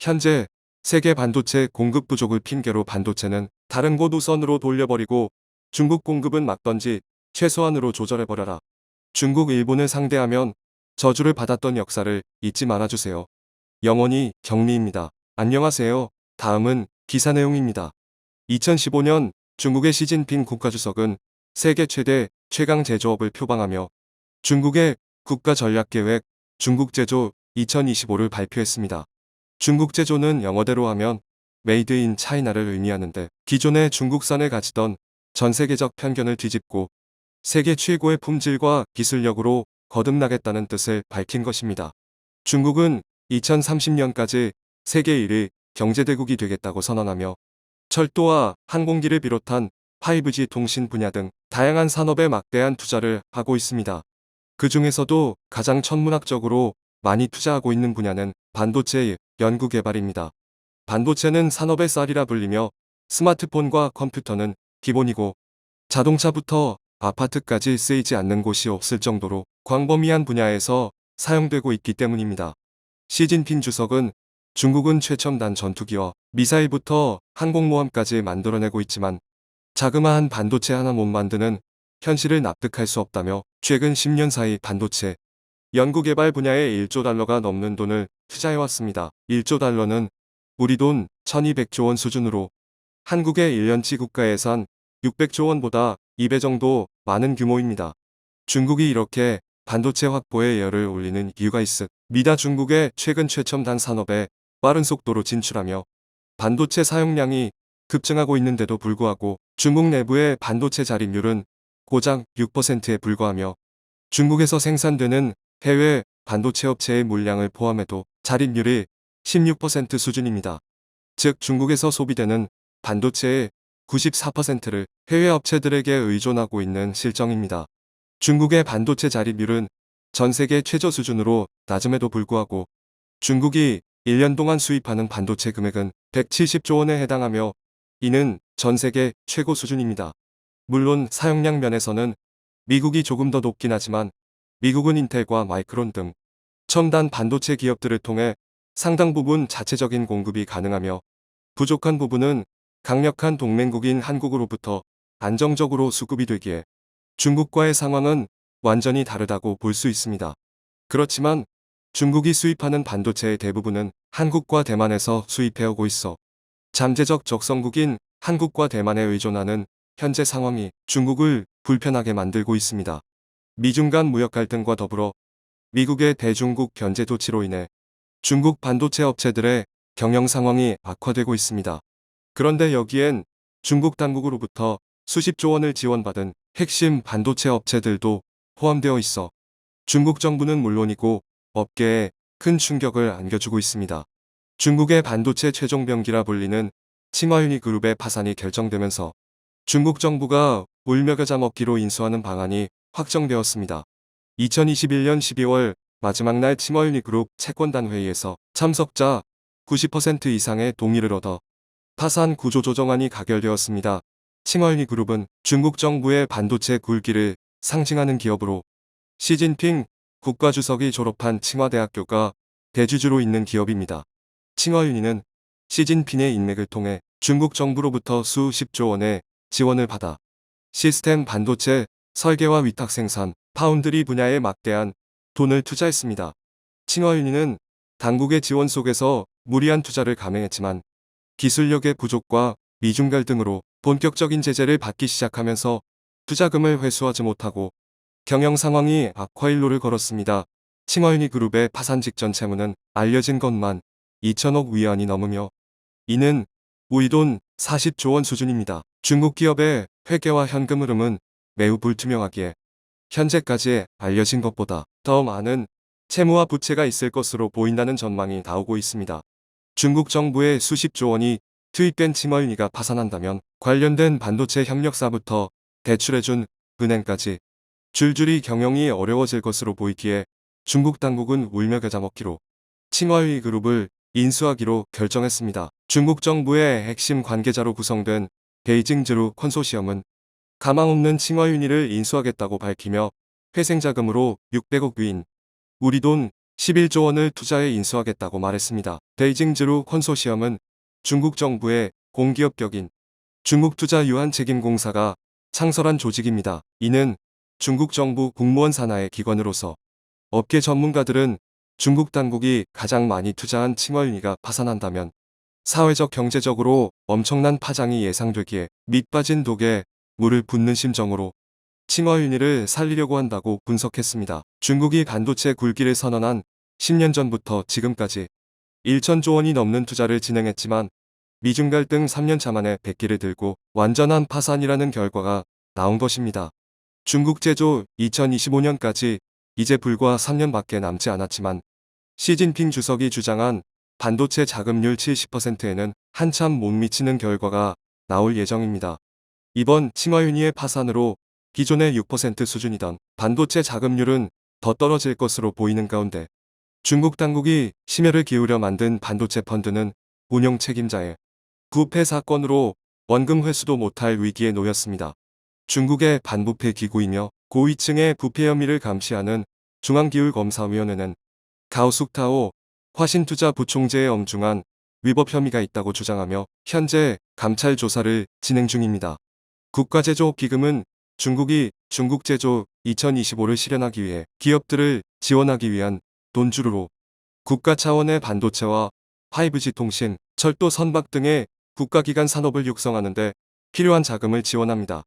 현재 세계 반도체 공급 부족을 핑계로 반도체는 다른 곳 우선으로 돌려버리고 중국 공급은 막던지 최소한으로 조절해버려라. 중국, 일본을 상대하면 저주를 받았던 역사를 잊지 말아주세요. 영원히 격리입니다. 안녕하세요. 다음은 기사 내용입니다. 2015년 중국의 시진핑 국가주석은 세계 최대 최강 제조업을 표방하며 중국의 국가 전략 계획 중국 제조 2025를 발표했습니다. 중국 제조는 영어대로 하면 메이드 인 차이나를 의미하는데 기존의 중국산을 가지던 전 세계적 편견을 뒤집고 세계 최고의 품질과 기술력으로 거듭나겠다는 뜻을 밝힌 것입니다. 중국은 2030년까지 세계 1위 경제대국이 되겠다고 선언하며 철도와 항공기를 비롯한 5G 통신 분야 등 다양한 산업에 막대한 투자를 하고 있습니다. 그 중에서도 가장 천문학적으로 많이 투자하고 있는 분야는 반도체 연구 개발입니다. 반도체는 산업의 쌀이라 불리며 스마트폰과 컴퓨터는 기본이고 자동차부터 아파트까지 쓰이지 않는 곳이 없을 정도로 광범위한 분야에서 사용되고 있기 때문입니다. 시진핑 주석은 중국은 최첨단 전투기와 미사일부터 항공모함까지 만들어내고 있지만 자그마한 반도체 하나 못 만드는 현실을 납득할 수 없다며 최근 10년 사이 반도체 연구개발 분야에 1조 달러가 넘는 돈을 투자해왔습니다. 1조 달러는 우리 돈 1200조 원 수준으로 한국의 1년치 국가 예산 600조 원보다 2배 정도 많은 규모입니다. 중국이 이렇게 반도체 확보에 열을 올리는 이유가 있습니다. 중국의 최근 최첨단 산업에 빠른 속도로 진출하며 반도체 사용량이 급증하고 있는데도 불구하고 중국 내부의 반도체 자립률은 고작 6%에 불과하며 중국에서 생산되는 해외 반도체 업체의 물량을 포함해도 자립률이 16% 수준입니다. 즉 중국에서 소비되는 반도체의 94%를 해외 업체들에게 의존하고 있는 실정입니다. 중국의 반도체 자립률은 전 세계 최저 수준으로 낮음에도 불구하고 중국이 1년 동안 수입하는 반도체 금액은 170조 원에 해당하며 이는 전 세계 최고 수준입니다. 물론 사용량 면에서는 미국이 조금 더 높긴 하지만 미국은 인텔과 마이크론 등 첨단 반도체 기업들을 통해 상당 부분 자체적인 공급이 가능하며 부족한 부분은 강력한 동맹국인 한국으로부터 안정적으로 수급이 되기에 중국과의 상황은 완전히 다르다고 볼 수 있습니다. 그렇지만 중국이 수입하는 반도체의 대부분은 한국과 대만에서 수입해오고 있어 잠재적 적성국인 한국과 대만에 의존하는 현재 상황이 중국을 불편하게 만들고 있습니다. 미중 간 무역 갈등과 더불어 미국의 대중국 견제 조치로 인해 중국 반도체 업체들의 경영 상황이 악화되고 있습니다. 그런데 여기엔 중국 당국으로부터 수십조 원을 지원받은 핵심 반도체 업체들도 포함되어 있어 중국 정부는 물론이고 업계에 큰 충격을 안겨주고 있습니다. 중국의 반도체 최종 병기라 불리는 칭화유니 그룹의 파산이 결정되면서 중국 정부가 울며겨자 먹기로 인수하는 방안이 확정되었습니다. 2021년 12월 마지막 날 칭화유니 그룹 채권단 회의에서 참석자 90% 이상의 동의를 얻어 파산 구조조정안이 가결되었습니다. 칭얼리 그룹은 중국 정부의 반도체 굴기를 상징하는 기업으로 시진핑 국가주석이 졸업한 칭화대학교가 대주주로 있는 기업입니다. 칭화윤이는 시진핑의 인맥을 통해 중국 정부로부터 수십조 원의 지원을 받아 시스템 반도체 설계와 위탁 생산, 파운드리 분야에 막대한 돈을 투자했습니다. 칭화윤이는 당국의 지원 속에서 무리한 투자를 감행했지만 기술력의 부족과 미중 갈등으로 본격적인 제재를 받기 시작하면서 투자금을 회수하지 못하고 경영 상황이 악화일로를 걸었습니다. 칭화윤이 그룹의 파산 직전 채무는 알려진 것만 2천억 위안이 넘으며 이는 우리 돈 40조 원 수준입니다. 중국 기업의 회계와 현금 흐름은 매우 불투명하기에 현재까지 알려진 것보다 더 많은 채무와 부채가 있을 것으로 보인다는 전망이 나오고 있습니다. 중국 정부의 수십조 원이 투입된 칭얼니가 파산한다면 관련된 반도체 협력사부터 대출해준 은행까지 줄줄이 경영이 어려워질 것으로 보이기에 중국 당국은 울며 겨자 먹기로 칭얼위 그룹을 인수하기로 결정했습니다. 중국 정부의 핵심 관계자로 구성된 베이징 즈루 컨소시엄은 가망 없는 칭화윤희를 인수하겠다고 밝히며 회생자금으로 600억 위인 우리 돈 11조 원을 투자에 인수하겠다고 말했습니다. 베이징 즈루 컨소시엄은 중국 정부의 공기업 격인 중국 투자 유한 책임공사가 창설한 조직입니다. 이는 중국 정부 공무원 산하의 기관으로서 업계 전문가들은 중국 당국이 가장 많이 투자한 칭화윤리가 파산한다면 사회적 경제적으로 엄청난 파장이 예상되기에 밑빠진 독에 물을 붓는 심정으로 칭화윤리를 살리려고 한다고 분석했습니다. 중국이 반도체 굴기를 선언한 10년 전부터 지금까지 1천조 원이 넘는 투자를 진행했지만 미중 갈등 3년 차 만에 백기를 들고 완전한 파산이라는 결과가 나온 것입니다. 중국 제조 2025년까지 이제 불과 3년밖에 남지 않았지만 시진핑 주석이 주장한 반도체 자금률 70%에는 한참 못 미치는 결과가 나올 예정입니다. 이번 칭화윤리의 파산으로 기존의 6% 수준이던 반도체 자금률은 더 떨어질 것으로 보이는 가운데 중국 당국이 심혈을 기울여 만든 반도체 펀드는 운영 책임자의 부패 사건으로 원금 회수도 못할 위기에 놓였습니다. 중국의 반부패 기구이며 고위층의 부패 혐의를 감시하는 중앙기울검사위원회는 가오숙타오 화신투자 부총재의 엄중한 위법 혐의가 있다고 주장하며 현재 감찰 조사를 진행 중입니다. 국가제조기금은 중국이 중국제조 2025를 실현하기 위해 기업들을 지원하기 위한 돈주르로 국가 차원의 반도체와 5G 통신, 철도 선박 등의 국가기관 산업을 육성하는 데 필요한 자금을 지원합니다.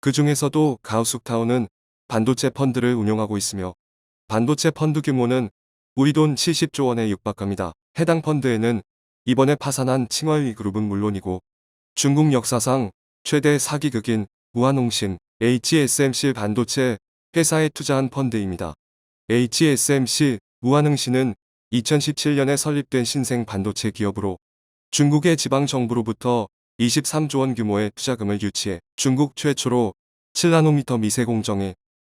그 중에서도 가우숙타운은 반도체 펀드를 운용하고 있으며 반도체 펀드 규모는 우리 돈 70조 원에 육박합니다. 해당 펀드에는 이번에 파산한 칭화위 그룹은 물론이고 중국 역사상 최대 사기극인 우한홍신 HSMC 반도체 회사에 투자한 펀드입니다. HSMC 우한흥신은 2017년에 설립된 신생 반도체 기업으로 중국의 지방정부로부터 23조 원 규모의 투자금을 유치해 중국 최초로 7나노미터 미세 공정에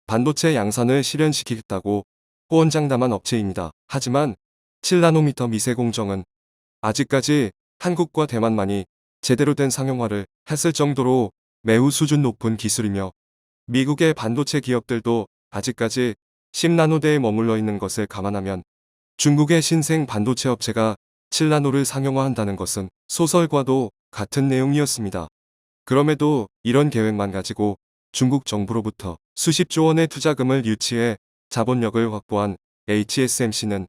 반도체 양산을 실현시키겠다고 호언장담한 업체입니다. 하지만 7나노미터 미세 공정은 아직까지 한국과 대만만이 제대로 된 상용화를 했을 정도로 매우 수준 높은 기술이며 미국의 반도체 기업들도 아직까지 10나노대에 머물러 있는 것을 감안하면 중국의 신생 반도체 업체가 7나노를 상용화한다는 것은 소설과도 같은 내용이었습니다. 그럼에도 이런 계획만 가지고 중국 정부로부터 수십조 원의 투자금을 유치해 자본력을 확보한 HSMC는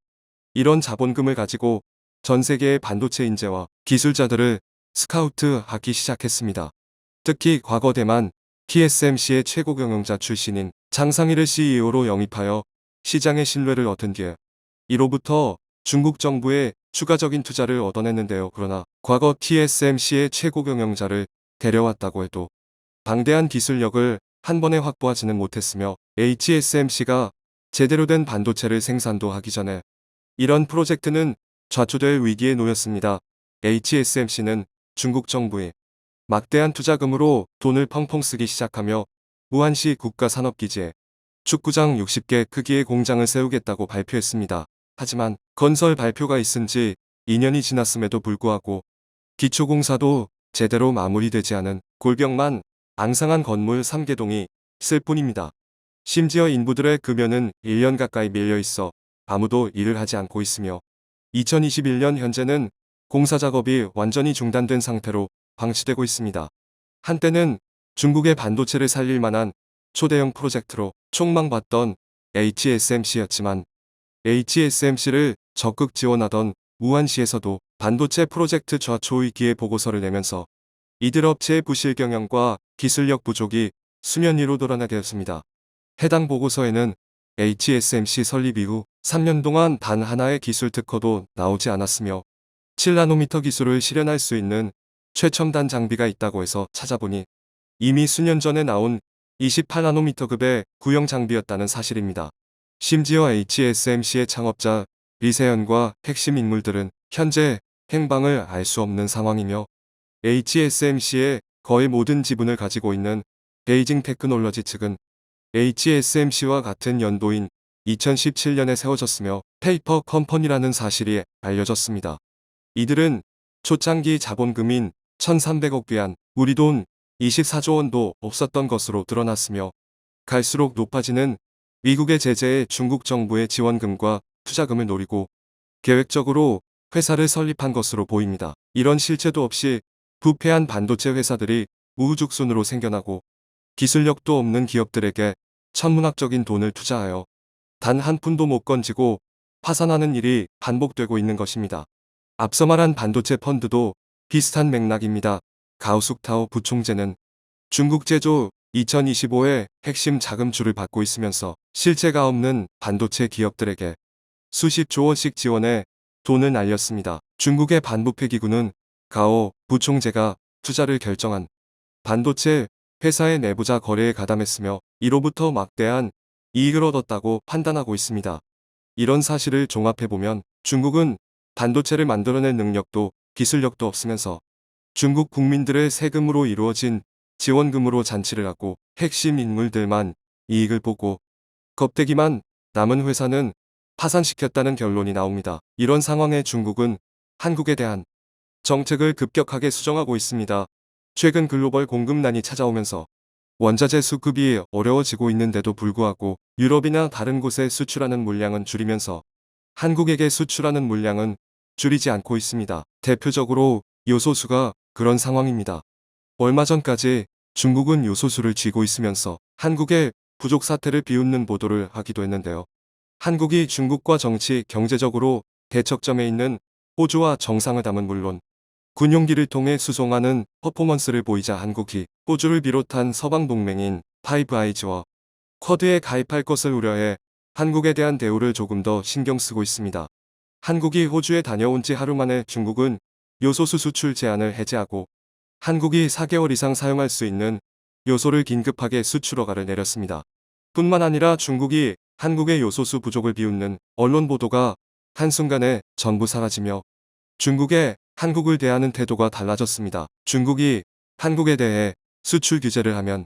이런 자본금을 가지고 전 세계의 반도체 인재와 기술자들을 스카우트하기 시작했습니다. 특히 과거 대만 TSMC의 최고 경영자 출신인 장상일을 CEO로 영입하여 시장의 신뢰를 얻은 뒤에 이로부터 중국 정부의 추가적인 투자를 얻어냈는데요. 그러나 과거 TSMC의 최고 경영자를 데려왔다고 해도 방대한 기술력을 한 번에 확보하지는 못했으며 HSMC가 제대로 된 반도체를 생산도 하기 전에 이런 프로젝트는 좌초될 위기에 놓였습니다. HSMC는 중국 정부의 막대한 투자금으로 돈을 펑펑 쓰기 시작하며 무한시 국가산업기지에 축구장 60개 크기의 공장을 세우겠다고 발표했습니다. 하지만 건설 발표가 있은 지 2년이 지났음에도 불구하고 기초공사도 제대로 마무리되지 않은 골병만 앙상한 건물 3개동이 있을 뿐입니다. 심지어 인부들의 급여는 1년 가까이 밀려 있어 아무도 일을 하지 않고 있으며 2021년 현재는 공사 작업이 완전히 중단된 상태로 방치되고 있습니다. 한때는 중국의 반도체를 살릴 만한 초대형 프로젝트로 촉망받던 HSMC였지만 HSMC를 적극 지원하던 우한시에서도 반도체 프로젝트 좌초위기의 보고서를 내면서 이들 업체의 부실 경영과 기술력 부족이 수면 위로 드러나게 되었습니다. 해당 보고서에는 HSMC 설립 이후 3년 동안 단 하나의 기술 특허도 나오지 않았으며 7나노미터 기술을 실현할 수 있는 최첨단 장비가 있다고 해서 찾아보니 이미 수년 전에 나온 28나노미터급의 구형 장비였다는 사실입니다. 심지어 HSMC의 창업자 리세연과 핵심 인물들은 현재 행방을 알 수 없는 상황이며 HSMC의 거의 모든 지분을 가지고 있는 베이징 테크놀러지 측은 HSMC와 같은 연도인 2017년에 세워졌으며 페이퍼 컴퍼니라는 사실이 알려졌습니다. 이들은 초창기 자본금인 1300억 위안 우리 돈 24조 원도 없었던 것으로 드러났으며 갈수록 높아지는 미국의 제재에 중국 정부의 지원금과 투자금을 노리고 계획적으로 회사를 설립한 것으로 보입니다. 이런 실체도 없이 부패한 반도체 회사들이 우후죽순으로 생겨나고 기술력도 없는 기업들에게 천문학적인 돈을 투자하여 단 한 푼도 못 건지고 파산하는 일이 반복되고 있는 것입니다. 앞서 말한 반도체 펀드도 비슷한 맥락입니다. 가우숙타오 부총재는 중국 제조 2025의 핵심 자금줄을 받고 있으면서 실체가 없는 반도체 기업들에게 수십 조 원씩 지원해 돈을 날렸습니다. 중국의 반부패 기구는 가오 부총재가 투자를 결정한 반도체 회사의 내부자 거래에 가담했으며 이로부터 막대한 이익을 얻었다고 판단하고 있습니다. 이런 사실을 종합해보면 중국은 반도체를 만들어낼 능력도 기술력도 없으면서 중국 국민들의 세금으로 이루어진 지원금으로 잔치를 하고 핵심 인물들만 이익을 보고 겁대기만 남은 회사는 파산시켰다는 결론이 나옵니다. 이런 상황에 중국은 한국에 대한 정책을 급격하게 수정하고 있습니다. 최근 글로벌 공급난이 찾아오면서 원자재 수급이 어려워지고 있는데도 불구하고 유럽이나 다른 곳에 수출하는 물량은 줄이면서 한국에게 수출하는 물량은 줄이지 않고 있습니다. 대표적으로 요소수가 그런 상황입니다. 얼마 전까지 중국은 요소수를 쥐고 있으면서 한국의 부족 사태를 비웃는 보도를 하기도 했는데요. 한국이 중국과 정치, 경제적으로 대척점에 있는 호주와 정상회담은 물론 군용기를 통해 수송하는 퍼포먼스를 보이자 한국이 호주를 비롯한 서방 동맹인 파이브 아이즈와 쿼드에 가입할 것을 우려해 한국에 대한 대우를 조금 더 신경 쓰고 있습니다. 한국이 호주에 다녀온 지 하루 만에 중국은 요소수 수출 제한을 해제하고 한국이 4개월 이상 사용할 수 있는 요소를 긴급하게 수출 허가를 내렸습니다. 뿐만 아니라 중국이 한국의 요소수 부족을 비웃는 언론 보도가 한순간에 전부 사라지며 중국의 한국을 대하는 태도가 달라졌습니다. 중국이 한국에 대해 수출 규제를 하면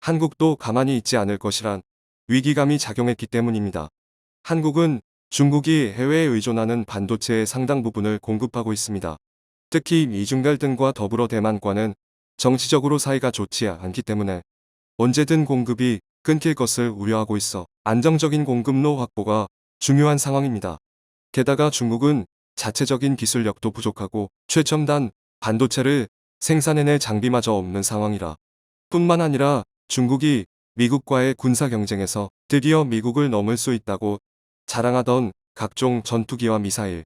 한국도 가만히 있지 않을 것이란 위기감이 작용했기 때문입니다. 한국은 중국이 해외에 의존하는 반도체의 상당 부분을 공급하고 있습니다. 특히 미중 갈등과 더불어 대만과는 정치적으로 사이가 좋지 않기 때문에 언제든 공급이 끊길 것을 우려하고 있어 안정적인 공급로 확보가 중요한 상황입니다. 게다가 중국은 자체적인 기술력도 부족하고 최첨단 반도체를 생산해낼 장비마저 없는 상황이라 뿐만 아니라 중국이 미국과의 군사 경쟁에서 드디어 미국을 넘을 수 있다고 자랑하던 각종 전투기와 미사일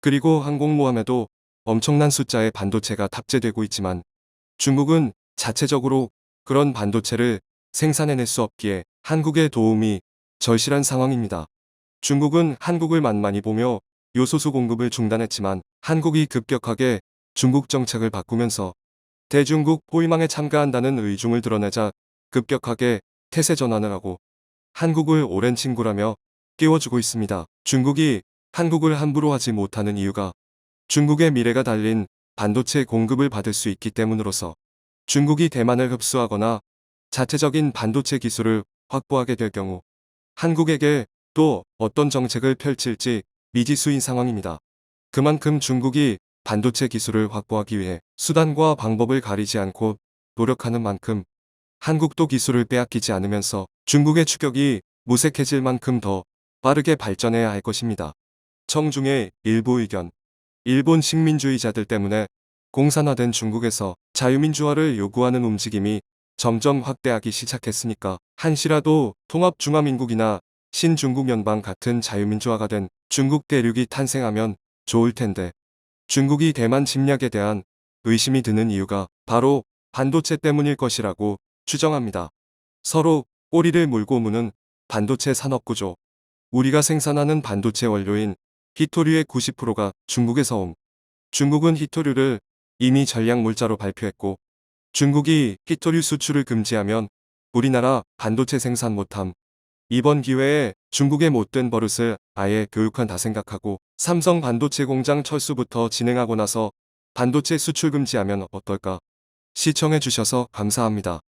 그리고 항공모함에도 엄청난 숫자의 반도체가 탑재되고 있지만 중국은 자체적으로 그런 반도체를 생산해낼 수 없기에 한국의 도움이 절실한 상황입니다. 중국은 한국을 만만히 보며 요소수 공급을 중단했지만 한국이 급격하게 중국 정책을 바꾸면서 대중국 포위망에 참가한다는 의중을 드러내자 급격하게 태세 전환을 하고 한국을 오랜 친구라며 띄워주고 있습니다. 중국이 한국을 함부로 하지 못하는 이유가 중국의 미래가 달린 반도체 공급을 받을 수 있기 때문으로서 중국이 대만을 흡수하거나 자체적인 반도체 기술을 확보하게 될 경우 한국에게 또 어떤 정책을 펼칠지 미지수인 상황입니다. 그만큼 중국이 반도체 기술을 확보하기 위해 수단과 방법을 가리지 않고 노력하는 만큼 한국도 기술을 빼앗기지 않으면서 중국의 추격이 무색해질 만큼 더 빠르게 발전해야 할 것입니다. 청중의 일부 의견 일본 식민주의자들 때문에 공산화된 중국에서 자유민주화를 요구하는 움직임이 점점 확대하기 시작했으니까 한시라도 통합중화민국이나 신중국 연방 같은 자유민주화가 된 중국 대륙이 탄생하면 좋을 텐데 중국이 대만 침략에 대한 의심이 드는 이유가 바로 반도체 때문일 것이라고 추정합니다. 서로 꼬리를 물고 무는 반도체 산업 구조. 우리가 생산하는 반도체 원료인 히토류의 90%가 중국에서 옴. 중국은 히토류를 이미 전략물자로 발표했고 중국이 히토류 수출을 금지하면 우리나라 반도체 생산 못함. 이번 기회에 중국의 못된 버릇을 아예 교육한다 생각하고 삼성 반도체 공장 철수부터 진행하고 나서 반도체 수출 금지하면 어떨까? 시청해 주셔서 감사합니다.